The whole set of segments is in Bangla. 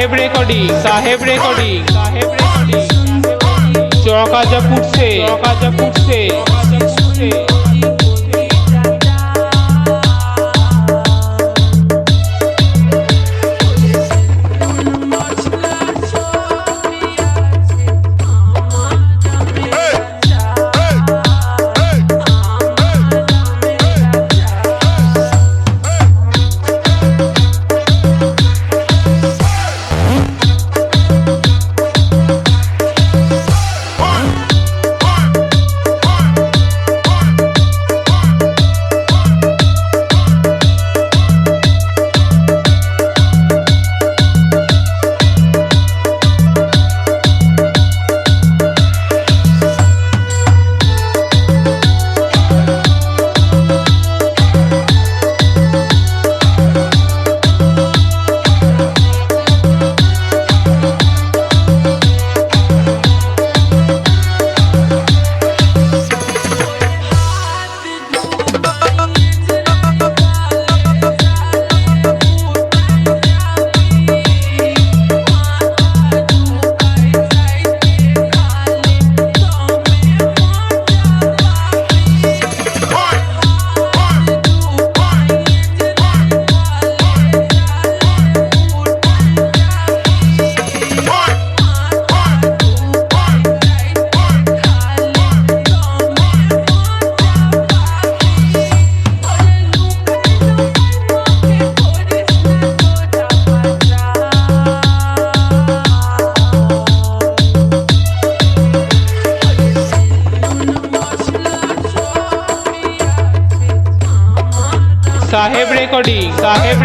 साहेब रेकॉर्डिंग साहेब रेकॉर्डिंग साहेब रेकॉर्डिंग चौकाचा पुढचे चौकाचा पुढचे साहेब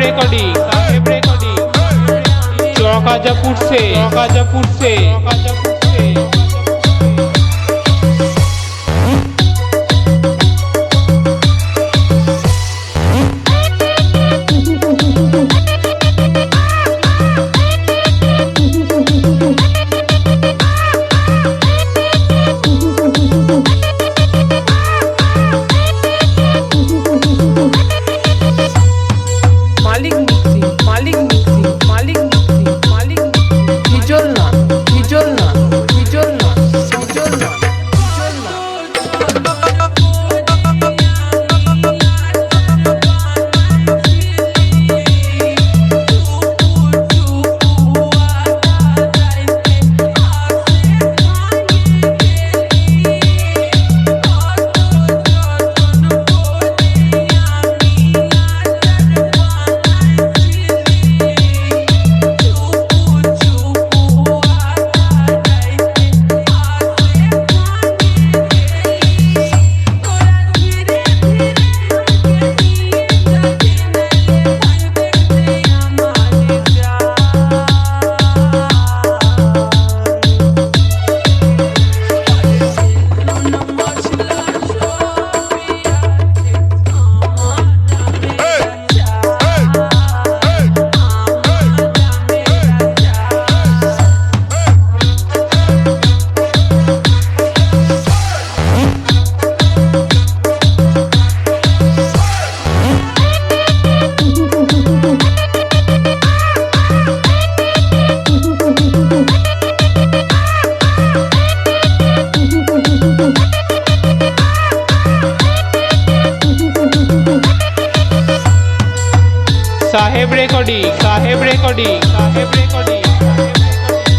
রেকর্ডিং চকাজা পুরছে চকাজা পুরছে চকাজা রেকর্ডিং? সাহেব রেকর্ডিং? সাহেব রেকর্ডিং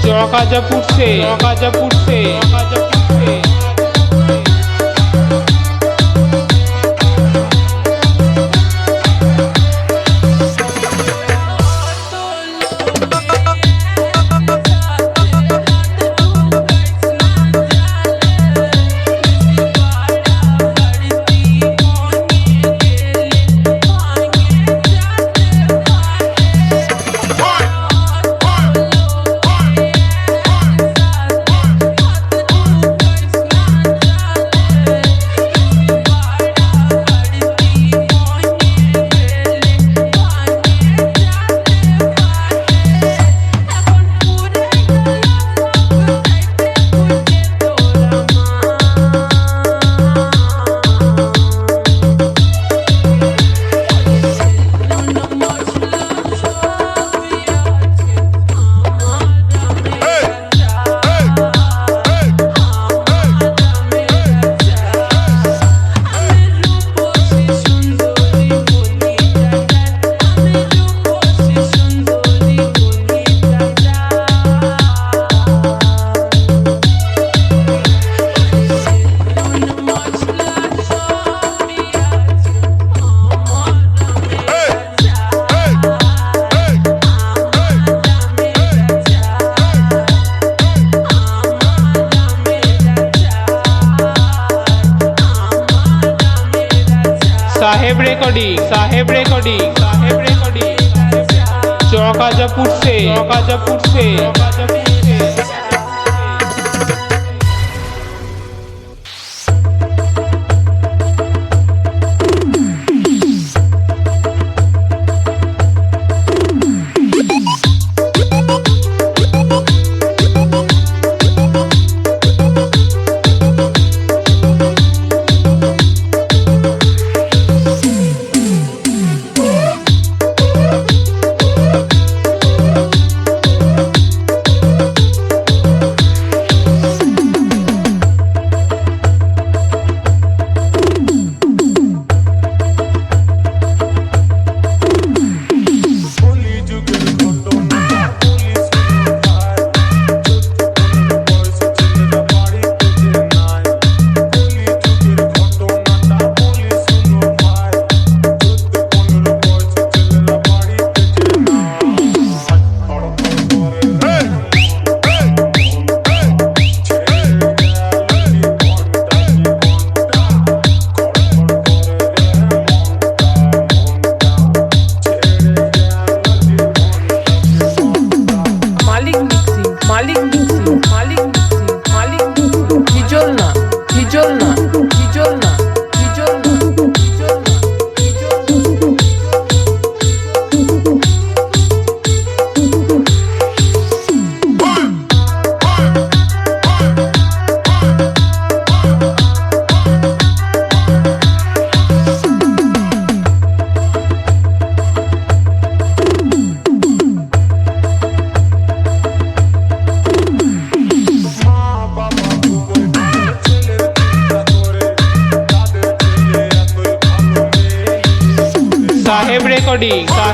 চকাজা যা পুড়ছে। পুটছে চকাজা রেকর্ডিং সাহেব রেকর্ডিং সাহেব রেকর্ডিং চকাজাপুর সে চকাজাপুর সে চকাজাপুর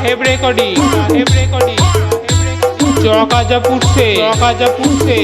সাহেব রেকর্ডিং সাহেব রেকর্ডিং জকাজা পুরছে জকাজা পুরছে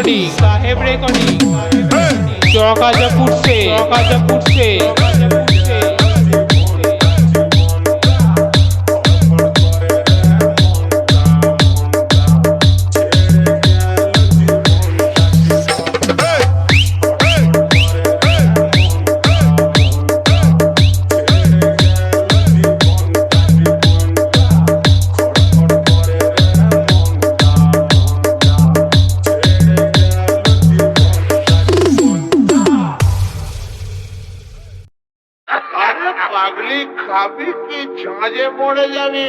রেকর্ডিং সাহেব রেকর্ডিং চকাজাপুর সে চকাজাপুর সে পড়ে যাবে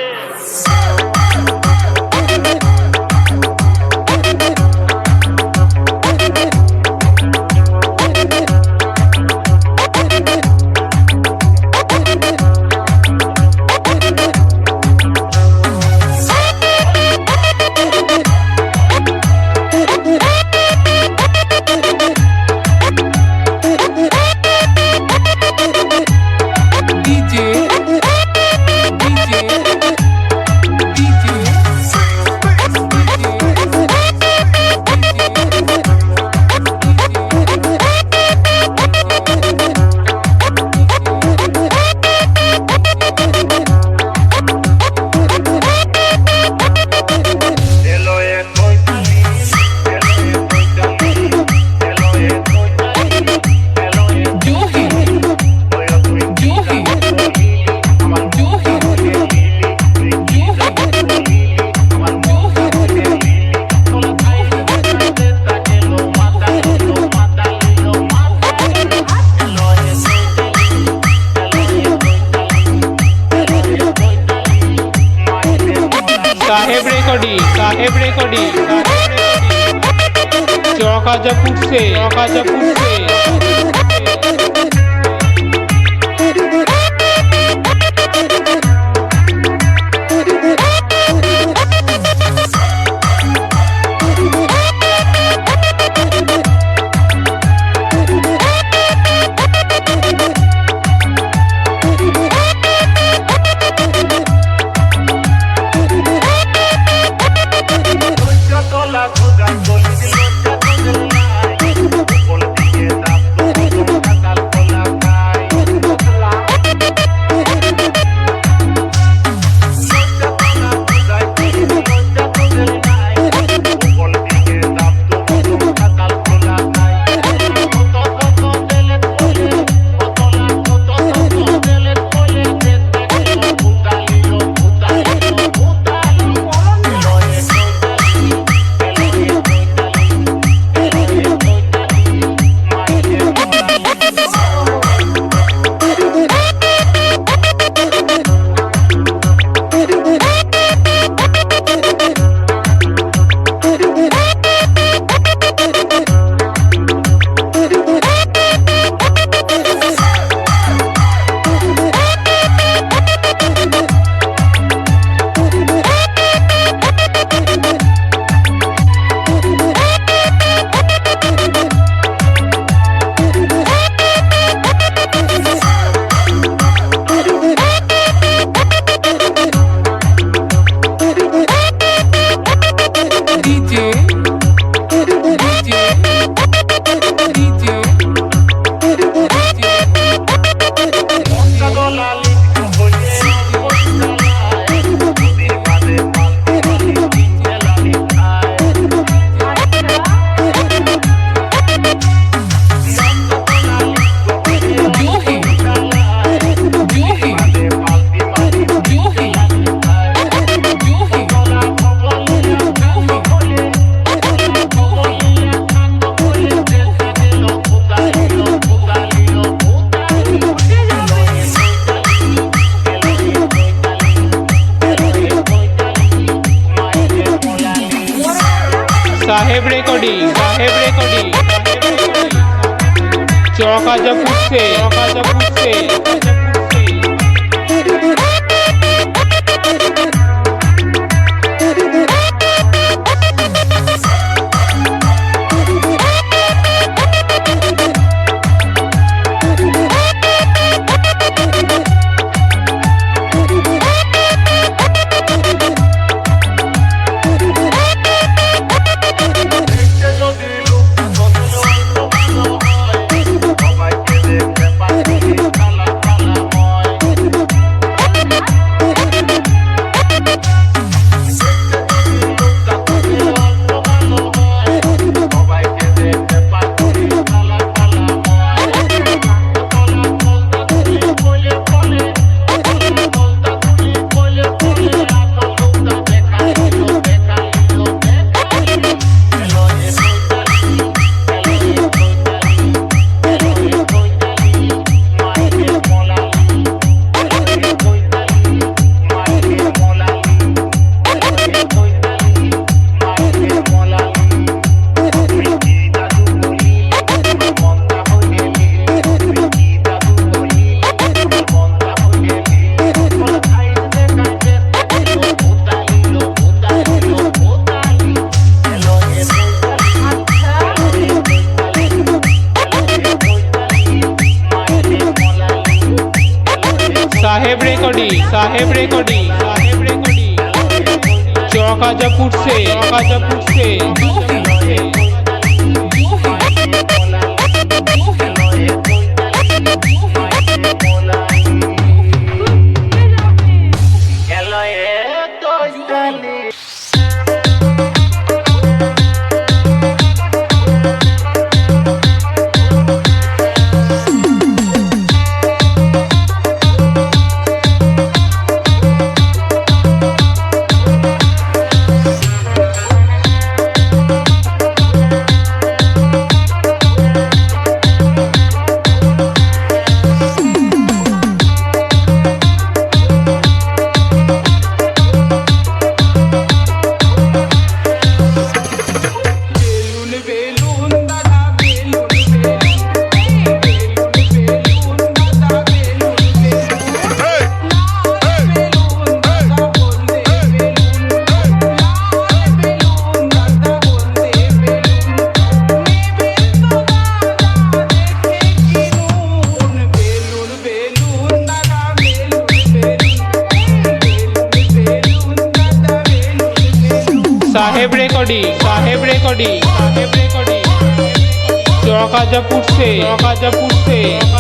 raja por ser, raja por ser.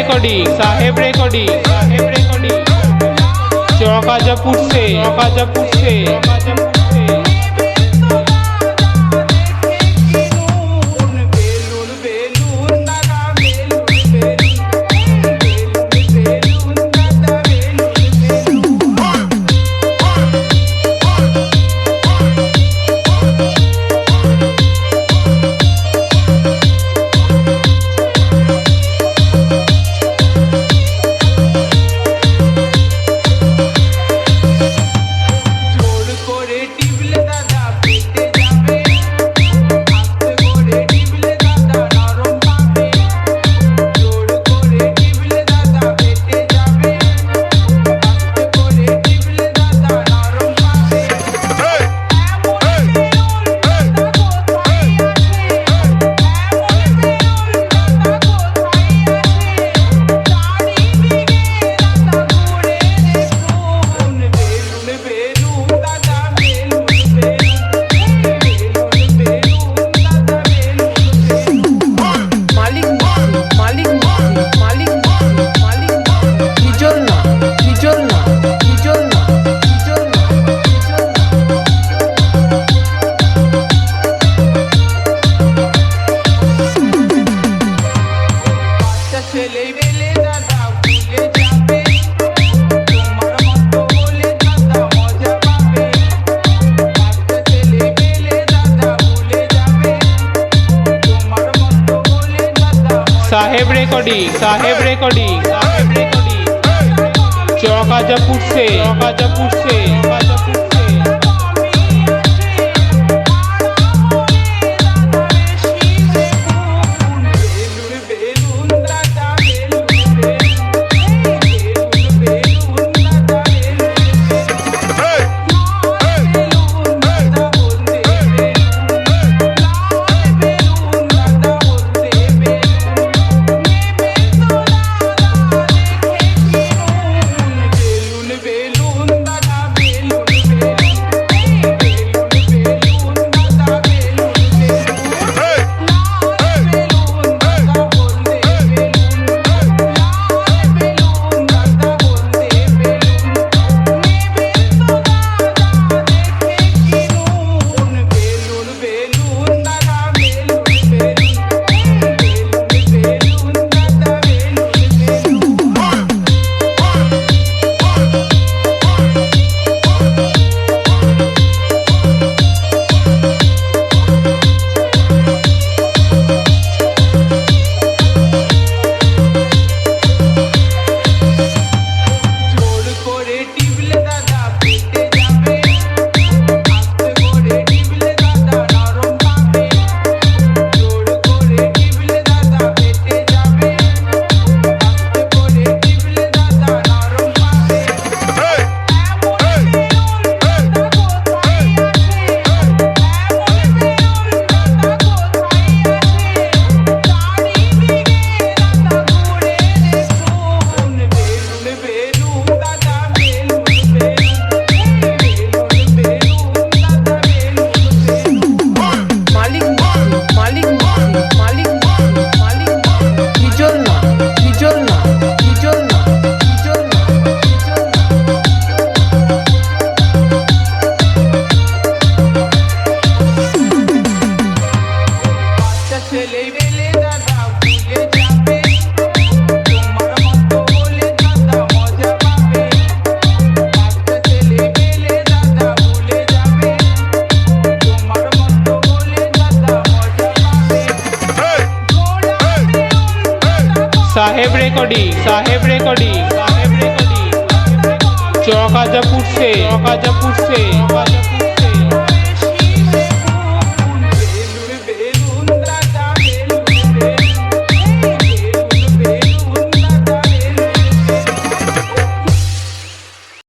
Recording সাহেব রেকর্ডিং সাহেব রেকর্ডিং চকাজা পুটছে চকাজা পুটছে চকাজা রেকর্ডিং সাহেব রেকর্ডিং। চকাজাপুর সে চকাজাপুর সে রেকর্ডিং সাহেব রেকর্ডিং। সাহেব রেকর্ডিং চকাজাপুর সে চকাজাপুর সে চকাজাপুর